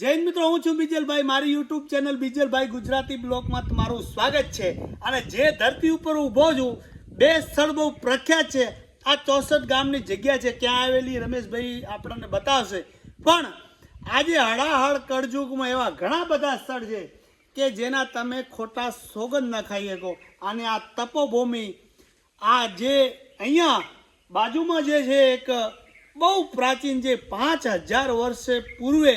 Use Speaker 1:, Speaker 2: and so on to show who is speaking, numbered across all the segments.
Speaker 1: જૈન મિત્રો, હું છું બીજલભાઈ. મારી યુટ્યુબ ચેનલ બીજલભાઈ ગુજરાતી બ્લોગમાં તમારું સ્વાગત છે. અને જે ધરતી ઉપર ઊભો છું, બે સ્થળ બહુ પ્રખ્યાત છે. આ ચોસઠ ગામની જગ્યા છે ક્યાં આવેલી રમેશભાઈ આપણને બતાવશે. પણ આજે હળાહળ કળજુગમાં એવા ઘણા બધા સ્થળ છે કે જેના તમે ખોટા સોગંદ ન ખાઈ શકો. અને આ તપોભૂમિ, આ જે અહીંયા બાજુમાં જે છે, એક બહુ પ્રાચીન જે પાંચ હજાર વર્ષે પૂર્વે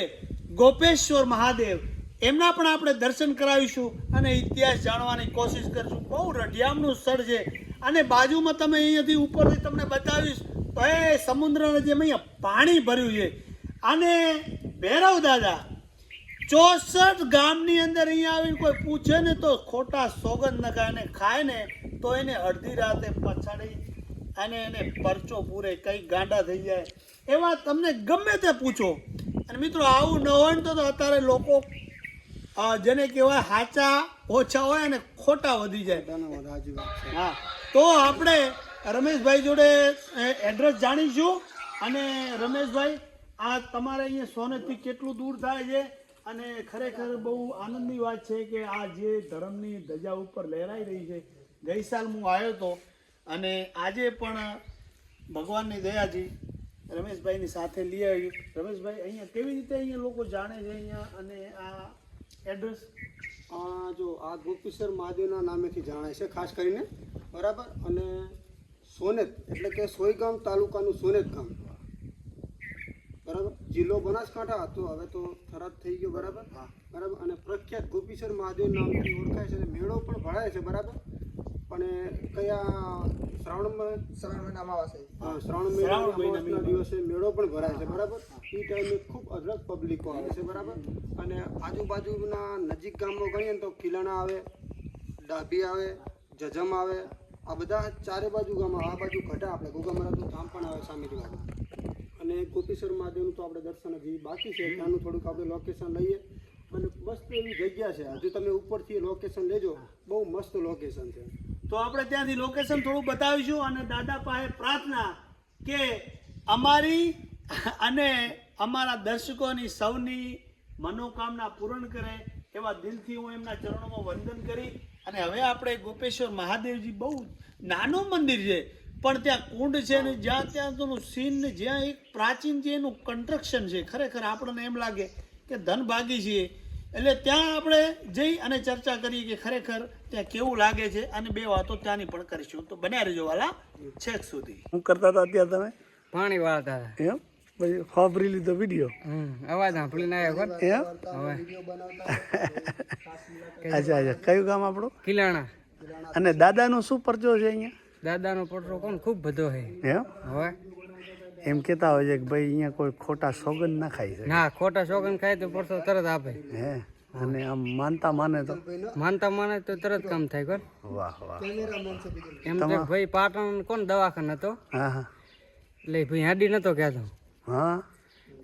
Speaker 1: ગોપેશ્વર મહાદેવ. એમના પણ આપણે દર્શન કરાવીશું અને ઇતિહાસ જાણવાની કોશિશ કરીશું. બહુ રઢિયામનું સ્થળ છે. અને બાજુમાં તમે અહીંયાથી ઉપરથી તમને બતાવીશ, તો એ સમુદ્રના જેમ અહીંયા પાણી ભર્યું છે. અને ભૈરવ દાદા, ચોસઠ ગામની અંદર અહીંયા આવીને કોઈ પૂછે ને તો ખોટા સોગંદ નખાય ખાય ને ખાય ને, તો એને અડધી રાતે પછાડી અને એને પરચો પૂરે કંઈક ગાંડા થઈ જાય. એવા તમને ગમે તે પૂછો. અને મિત્રો આવું ન હોય ને તો અત્યારે લોકો જેને કહેવાય હાચા ઓછા હોય અને ખોટા વધી જાય. હા. તો આપણે રમેશભાઈ જોડે એડ્રેસ જાણીશું. અને રમેશભાઈ આ તમારે અહીંયા સોનેથી કેટલું દૂર થાય છે? અને ખરેખર બહુ આનંદની વાત છે કે આ જે ધર્મની ધજા ઉપર લહેરાઈ રહી છે. ગઈ સાલ હું આવ્યો હતો. અને આજે પણ ભગવાનની દયાથી રમેશભાઈની સાથે લઈ આવ્યું રમેશભાઈ અહીંયા કેવી રીતે અહીંયા લોકો જાણે છે અહીંયા અને આ એડ્રેસ
Speaker 2: જો આ ગુપ્તેશ્વર મહાદેવના નામેથી જાણે છે ખાસ કરીને. બરાબર? અને સોનેત એટલે કે સોયગામ તાલુકાનું સોનેત ગામ. બરાબર? જિલ્લો બનાસકાંઠા? હતો હવે તો થરાદ થઈ ગયો બરાબર? બરાબર? અને પ્રખ્યાત ગોપીશ્વર મહાદેવ નામથી ઓળખાય છે અને મેળો પણ ભરાય છે બરાબર? પણ કયા શ્રાવણ શ્રાવણ મહિના અમાવાસે હા શ્રાવણ
Speaker 1: શ્રાવણ
Speaker 2: મહિના દિવસે મેળો પણ ભરાય છે બરાબર? એ ટાઈમે ખૂબ અઢળક પબ્લિકો આવે છે બરાબર? અને આજુબાજુના નજીક ગામો ગણીએ તો કિલાણા આવે ડાભી આવે જજમ આવે આ બધા ચારે બાજુ ગામ આ બાજુ ઘટા આપણે ગોગા મહારાજનું ધામ પણ આવે સામેથી બાજુ. અને ગોપીશ્વર મહાદેવનું તો આપણે દર્શન હજી બાકી છે ત્યાંનું થોડુંક આપણે લોકેશન લઈએ. અને મસ્ત એવી જગ્યા છે હજુ તમે ઉપરથી લોકેશન લેજો બહુ મસ્ત લોકેશન છે.
Speaker 1: તો આપણે ત્યાંથી લોકેશન થોડું બતાવીશું અને દાદા પાસે પ્રાર્થના કે અમારી અને અમારા દર્શકોની સૌની મનોકામના પૂર્ણ કરે એવા દિલથી હું એમના ચરણોમાં વંદન કરી અને હવે આપણે ગોપેશ્વર મહાદેવજી બહુ નાનું મંદિર છે, પણ ત્યાં કુંડ છે ને જ્યાં ત્યાં તેનું સીન જ્યાં એક પ્રાચીન જે એનું કન્સ્ટ્રક્શન છે, ખરેખર આપણને એમ લાગે કે ધનભાગી છીએ. એટલે ત્યાં આપણે જઈ અને ચર્ચા કરીએ કે ખરેખર ત્યાં કેવું લાગે છે અને બે વાતો ત્યાંની પણ કરીશું. તો બન્યા રહેજો વાલા છેક સુધી. હું કરતા હતા અત્યારે તમે?
Speaker 3: પાણી વાળતા હતા.
Speaker 1: એમ? પછી ખબરી લીધો વીડિયો?
Speaker 3: હમ અવાજ સાંભળીને આવ્યો
Speaker 1: એમ?
Speaker 3: હવે.
Speaker 1: અચ્છા અચ્છા. કયું ગામ આપણું?
Speaker 3: કિલાણા
Speaker 1: અને દાદાનો શું પરચો છે અહીંયા?
Speaker 3: દાદાનો પટરો કોણ? ખૂબ બધો છે.
Speaker 1: એમ?
Speaker 3: હવે.
Speaker 1: એમ કહેતા હોય છે કે ભાઈ અહીંયા કોઈ ખોટા સોગંદ ના ખાઈ શકે.
Speaker 3: ના ખોટા શોગન ખાય તો પરસો તરત આપે.
Speaker 1: હે? અને આમ માનતા માને તો?
Speaker 3: માનતા માને તો તરત કામ થાય કોણ
Speaker 1: વાહ વાહ
Speaker 3: એમ તો ભાઈ પાટણ કોણ દવાખાના હતો?
Speaker 1: હા હા.
Speaker 3: એટલે ભાઈ હાડી નતો કહેતો
Speaker 1: હા?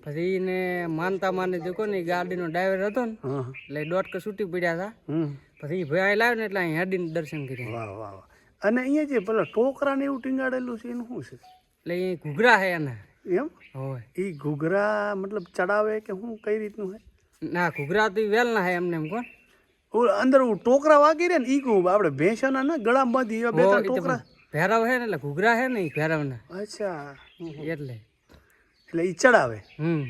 Speaker 3: પછી એને માનતા માને જો કોને ગાડીનો ડ્રાઈવર હતો ને
Speaker 1: હા
Speaker 3: એટલે દોઢ કે છૂટી પડ્યા હતા. પછી ભાઈ લાવ્યો ને એટલે અહીં હાડીને દર્શન કર્યા.
Speaker 1: વાહ વાહ વાહ. અને અહીંયા જે પેલા ટોકરા ને એવું ટીંગાડેલું છે એનું શું છે?
Speaker 3: એટલે એ ઘૂઘરા છે એના.
Speaker 1: એમ?
Speaker 3: હોય.
Speaker 1: એ ઘૂઘરા મતલબ ચડાવે કે શું કઈ રીતનું હે?
Speaker 3: ના ઘૂઘરા તો વેલ ના હે એમને એમ કોણ?
Speaker 1: અંદર ટોકરા વાગી રે ને ઈ કહું આપણે ભેંસાના ને ગળામાં બાંધી એવા બે
Speaker 3: હો,
Speaker 1: ત્રણ ટોકરા.
Speaker 3: ભેરાવ હે ને એટલે ઘૂઘરા હે ને ઈ ભેરવના.
Speaker 1: અચ્છા.
Speaker 3: એટલે.
Speaker 1: એટલે ઈ ચડાવે?
Speaker 3: હમ.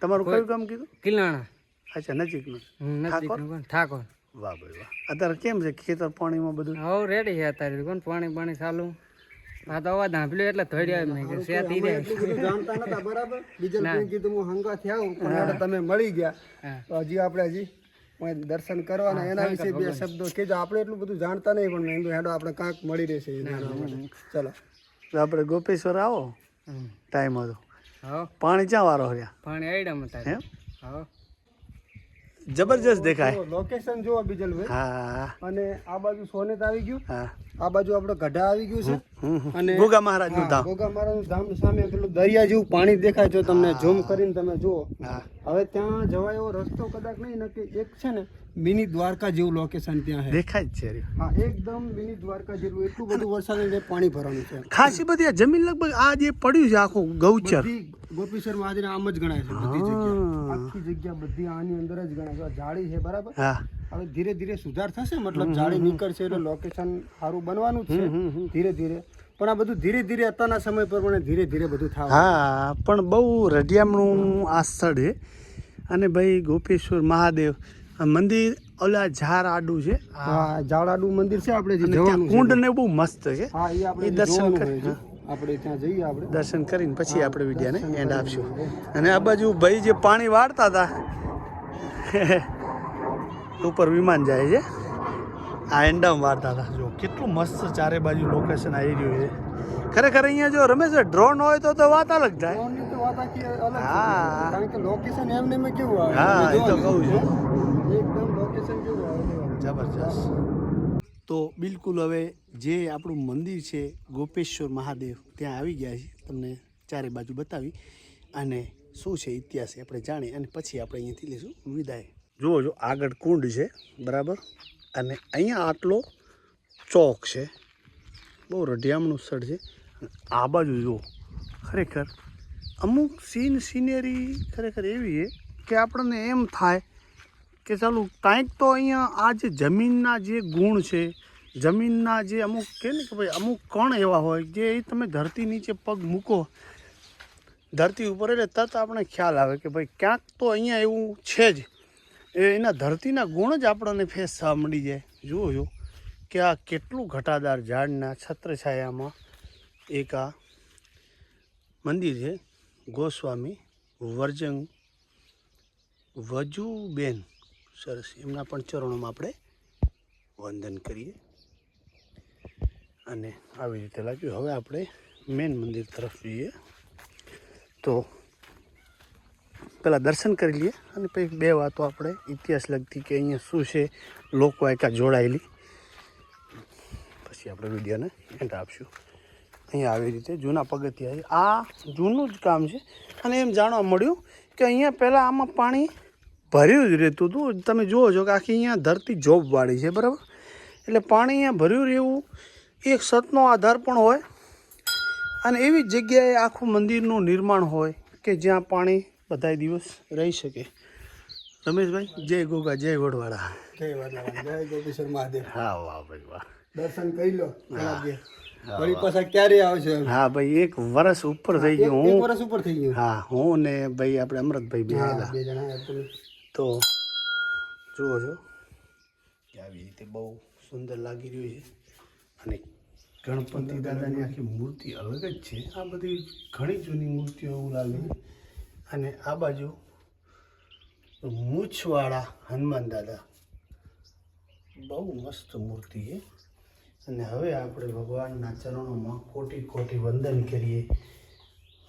Speaker 1: તમારું કયું કામ કીધું?
Speaker 3: કિલાણા
Speaker 1: અચ્છા નજીકનું.
Speaker 3: નજીકનું ઠાકોર?
Speaker 1: વાહ ભાઈ વાહ. અત્યારે કેમ છે? ખેતર પાણીમાં બધું?
Speaker 3: હવ રેડી છે અત્યારે કોણ? પાણી પાણી ચાલુ. આ તો અવાજ સાંભળ્યો એટલે થોડી વાર નહીં કે શેતી રે
Speaker 2: જાણતા નતા બરાબર? બીજા લોકોએ કીધું હું હંગા આવું પણ હેડો તમે મળી ગયા. તો હજી આપણે હજી દર્શન કરવાના એના વિશે બે શબ્દો કહેજો. આપણે એટલું બધું જાણતા નહીં પણ મેં હેડો આપણે કાંક મળી રહેશે ચલો.
Speaker 1: તો આપણે ગોપેશ્વર આવો. ટાઈમ હતો. પાણી ક્યાં વારો રહ્યા?
Speaker 3: પાણી આઈડમ
Speaker 1: જબરજસ્ત દેખાય.
Speaker 2: લોકેશન જુઓ બીજલભાઈ.
Speaker 1: હા.
Speaker 2: અને આ બાજુ સોનેત આવી ગયું.
Speaker 1: હા.
Speaker 2: આ બાજુ આપણે ગઢા આવી ગયું છે. અને
Speaker 1: ગોગા મહારાજનું ધામ.
Speaker 2: ગોગા મહારાજનું ધામ સામે પેલું દરિયા જેવું પાણી દેખાય જો તમને. ઝૂમ કરીને તમે જુઓ.
Speaker 1: હા.
Speaker 2: હવે ત્યાં જવાય એવો રસ્તો કદાચ નહીં નક્કી એક છે ને મિની દ્વારકા જેવું લોકેશન ત્યાં છે
Speaker 1: દેખાય જ છે
Speaker 2: હા એકદમ મિની દ્વારકા જેવું એટલું બધું વરસાદ એટલે પાણી ભરવાનું છે.
Speaker 1: ખાસી બધી આ જમીન લગભગ આ જે પડ્યું છે આખું ગૌચર.
Speaker 2: ગોપીશ્વર મહાદેવ આમ જ ગણાય છે બધી જગ્યા. આખી જગ્યા બધી આની અંદર જ ગણાય છે. જાળી છે બરાબર? હવે ધીરે ધીરે સુધાર થશે મતલબ જાળી નીકળશે એટલે લોકેશન સારું બનવાનું છે. ધીરે ધીરે. પણ આ બધું ધીરે ધીરે અત્યારના સમય પ્રમાણે ધીરે ધીરે બધું થાય
Speaker 1: હા પણ બહુ રઢિયામણું આ સ્થળ છે. અને ભાઈ ગોપેશ્વર મહાદેવ આ મંદિર ઓલા ઝાર આડું છે.
Speaker 2: હા જાળાડું મંદિર છે આપણે
Speaker 1: કુંડ ને બહુ મસ્ત છે.
Speaker 2: એ
Speaker 1: દર્શન કરી-
Speaker 2: આપણે ત્યાં જઈએ આપણે.
Speaker 1: દર્શન કરીને પછી આપણે વિડીયોને એન્ડ આપશું. અને આ બાજુ ભાઈ જે પાણી વાળતા હતા ઉપર વિમાન જાય છે. આ એન્ડામાં વાળતા હતા. જો કેટલું મસ્ત ચારે બાજુ લોકેશન આવી રહ્યું છે. ખરેખર અહીંયા જો રમેશ ડ્રોન હોય તો તો વાત અલગ થાય. હા.
Speaker 2: કારણ કે લોકેશન કેવું આવે?
Speaker 1: હા, એ તો કહું છું.
Speaker 2: એકદમ લોકેશન કેવું
Speaker 1: જબરજસ્ત. તો બિલકુલ હવે જે આપણું મંદિર છે ગોપેશ્વર મહાદેવ ત્યાં આવી ગયા છે તમને ચારે બાજુ બતાવી. અને શું છે ઇતિહાસ એ આપણે જાણીએ. અને પછી આપણે અહીંયાથી લઈશું. વિદાય. જુઓ જો આગળ કુંડ છે. બરાબર? અને અહીંયા આટલો ચોક છે. બહુ રઢિયામણું સ્થળ છે. આ બાજુ જુઓ, ખરેખર અમુક સીન સિનેરી ખરેખર એવી છે કે આપણને એમ થાય કે ચાલો કાંઈક તો અહીંયા આ જે જમીનના જે ગુણ છે, જમીનના જે અમુક કહે ને કે ભાઈ અમુક કણ એવા હોય જે તમે ધરતી નીચે પગ મૂકો, ધરતી ઉપર એટલે તરત આપણે ખ્યાલ આવે કે ભાઈ ક્યાંક તો અહીંયા એવું છે જ. એ એના ધરતીના ગુણ જ આપણને ફેસ થવા મળી જાય. જુઓ જો કે આ કેટલું ઘટાદાર ઝાડના છત્રછાયામાં એક આ મંદિર છે. ગોસ્વામી વર્જંગ વજુબેન. સરસ. એમના પણ ચરણોમાં આપણે વંદન કરીએ. અને આવી રીતે લાગ્યું. હવે આપણે મેન મંદિર તરફ જઈએ. તો પહેલાં દર્શન કરી લઈએ અને પછી બે વાતો આપણે ઇતિહાસ લગતી કે અહીંયા શું છે, લોકો એકા જોડાયેલી. પછી આપણે વિડીયોને એન્ડ આપશું. અહીંયા આવી રીતે જૂના પગથિયા આ જૂનું જ કામ છે. અને એમ જાણવા મળ્યું કે અહીંયા પહેલાં આમાં પાણી ભર્યું જ રહેતું હતું. તમે જુઓ છો કે આખી અહીંયા ધરતી જોબવાળી છે, બરાબર? એટલે પાણી અહીંયા ભર્યું રહેવું એક સતનો આધાર પણ હોય. અને એવી જગ્યાએ આખું મંદિરનું નિર્માણ હોય કે જ્યાં પાણી બધાય દિવસ રહી શકે. રમેશભાઈ જય ગોગા જય ગોડવાળા
Speaker 2: જય વાલારામ, જય ગોપેશ્વર મહાદેવ.
Speaker 1: હા વાહ ભાઈ વાહ.
Speaker 2: દર્શન કરી લો. વળી પાછા ક્યારે આવશે?
Speaker 1: હા ભાઈ એક વર્ષ ઉપર થઈ ગયું. હું
Speaker 2: વર્ષ ઉપર થઈ ગયું?
Speaker 1: હા હું ને ભાઈ આપણે અમૃતભાઈ બે
Speaker 2: જણા.
Speaker 1: તો જુઓ છો કે આવી રીતે બહુ સુંદર લાગી રહ્યું છે. અને ગણપતિ દાદાની આખી મૂર્તિ અલગ જ છે. આ બધી ઘણી જૂની મૂર્તિઓ એવું લાગે અને આ બાજુ મૂછવાળા હનુમાન દાદા. બહુ મસ્ત મૂર્તિ છે. અને હવે આપણે ભગવાનના ચરણોમાં કોટી કોટી વંદન કરીએ.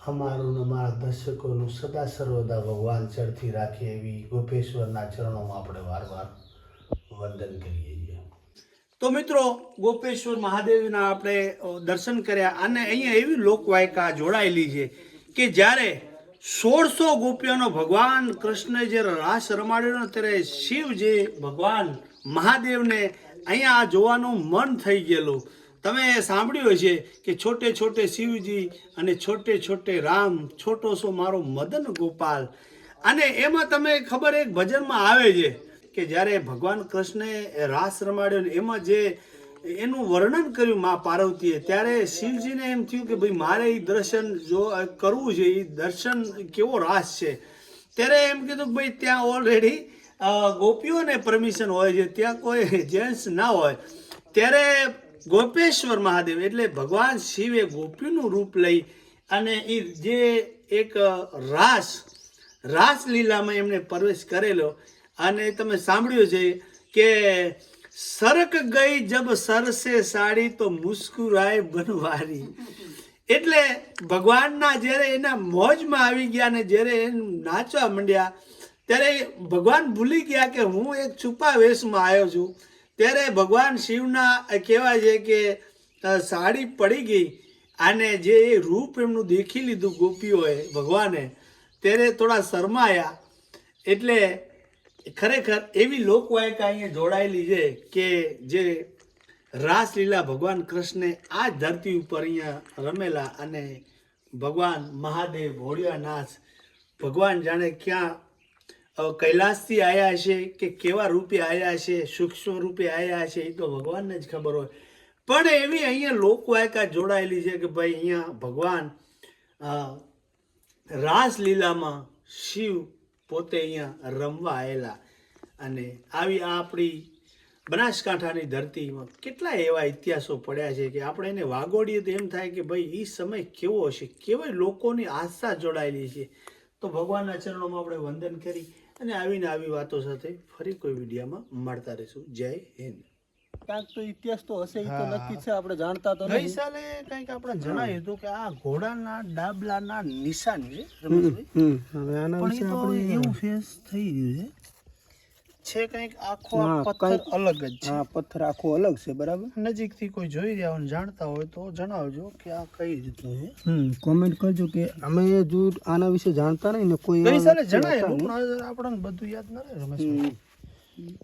Speaker 1: અમારું અમારા દર્શકોનું સદા સર્વદા ભગવાન ચડતી રાખે એવી ગોપેશ્વરના ચરણોમાં આપણે વારવાર વંદન કરીએ છીએ. તો મિત્રો, ગોપેશ્વર મહાદેવના આપણે દર્શન કર્યા અને અહીંયા એવી લોકવાયકા જોડાયેલી છે કે જ્યારે સોળસો ગોપીઓનો ભગવાન કૃષ્ણે જ્યારે રાસ રમાડ્યો ત્યારે શિવજી ભગવાન મહાદેવને અહીંયા જોવાનું મન થઈ ગયેલું. તમે સાંભળ્યું હશે કે છોટે છોટે શિવજી અને છોટે છોટે રામ, છોટો સો મારો મદન ગોપાલ. અને એમાં તમે ખબર એક ભજનમાં આવે છે કે જ્યારે ભગવાન કૃષ્ણે રાસ રમાડ્યો એમાં જે એનું વર્ણન કર્યું મા પાર્વતીએ. ત્યારે શિવજીને એમ થયું કે ભાઈ મારે એ દર્શન જો કરવું છે એ દર્શન કેવો રાસ છે? ત્યારે એમ કીધું ભાઈ ત્યાં ઓલરેડી ગોપીઓને પરમિશન હોય છે, ત્યાં કોઈ જેન્ટ્સ ના હોય. ત્યારે ગોપેશ્વર મહાદેવ એટલે ભગવાન શિવે ગોપીનું રૂપ લઈ અને એ જે એક રાસ, રાસલીલામાં એમણે પ્રવેશ કરેલો. અને તમે સાંભળ્યું છે કે સરક ગઈ જબ સરસે સાડી તો મુસ્કુરાય બનવારી. એટલે ભગવાનના જ્યારે એના મોજમાં આવી ગયા ને જ્યારે એ નાચવા માંડ્યા, ત્યારે ભગવાન ભૂલી ગયા કે હું એક છુપા વેશમાં આવ્યો છું. ત્યારે ભગવાન શિવના કહેવાય છે કે સાડી પડી ગઈ અને જે એ રૂપ એમનું દેખી લીધું ગોપીઓએ ભગવાને, ત્યારે થોડા શરમાયા. એટલે ખરેખર એવી લોકવાયકા અહીંયા જોડાયેલી છે કે જે રાસલીલા ભગવાન કૃષ્ણે આ ધરતી ઉપર અહીંયા રમેલા અને ભગવાન મહાદેવ ભોળિયાનાથ ભગવાન જાણે ક્યાં કૈલાસથી આવ્યા છે કે કેવા રૂપે આવ્યા છે સૂક્ષ્મ રૂપે આવ્યા છે એ તો ભગવાનને જ ખબર હોય. પણ એવી અહીંયા લોકવાયકા જોડાયેલી છે કે ભાઈ અહીંયા ભગવાન રાસલીલામાં શિવ પોતે અહીંયા રમવા આવેલા અને આવી આ આપણી બનાસકાંઠાની ધરતીમાં કેટલા એવા ઇતિહાસો પડ્યા છે કે આપણે એને વાગોડીએ તો એમ થાય કે ભાઈ એ સમય કેવો હશે? કેવી લોકોની આસ્થા જોડાયેલી છે? તો ભગવાનના ચરણોમાં આપણે વંદન કરી અને આવીને આવી વાતો સાથે ફરી કોઈ વિડીયામાં મળતા રહીશું. જય હિન્દ.
Speaker 2: ક્યાંક તો ઇતિહાસ તો હશે એ તો નક્કી છે આપણે જાણતા તો
Speaker 1: ગઈ સાલે કંઈક આપણે જણાવ્યું હતું કે આ ઘોડાના ડાબલાના નિશાન છે
Speaker 2: હવે આના
Speaker 1: પણ એ એવું ફેસ થઈ ગયું છે. છે કંઈક આખો આ પથ્થર અલગ જ છે.
Speaker 2: હા પથ્થર આખો અલગ છે બરાબર?
Speaker 1: નજીકથી કોઈ જોઈ રહ્યા હોય જાણતા હોય તો જણાવજો કે આ કઈ રીતનું છે.
Speaker 2: હમ કોમેન્ટ કરજો કે અમે જો આના વિશે જાણતા નહીં ને કોઈ
Speaker 1: ગઈ સાલે જણાયેલું આપણને બધું યાદ ના રહે રમેશભાઈ.
Speaker 2: હમ.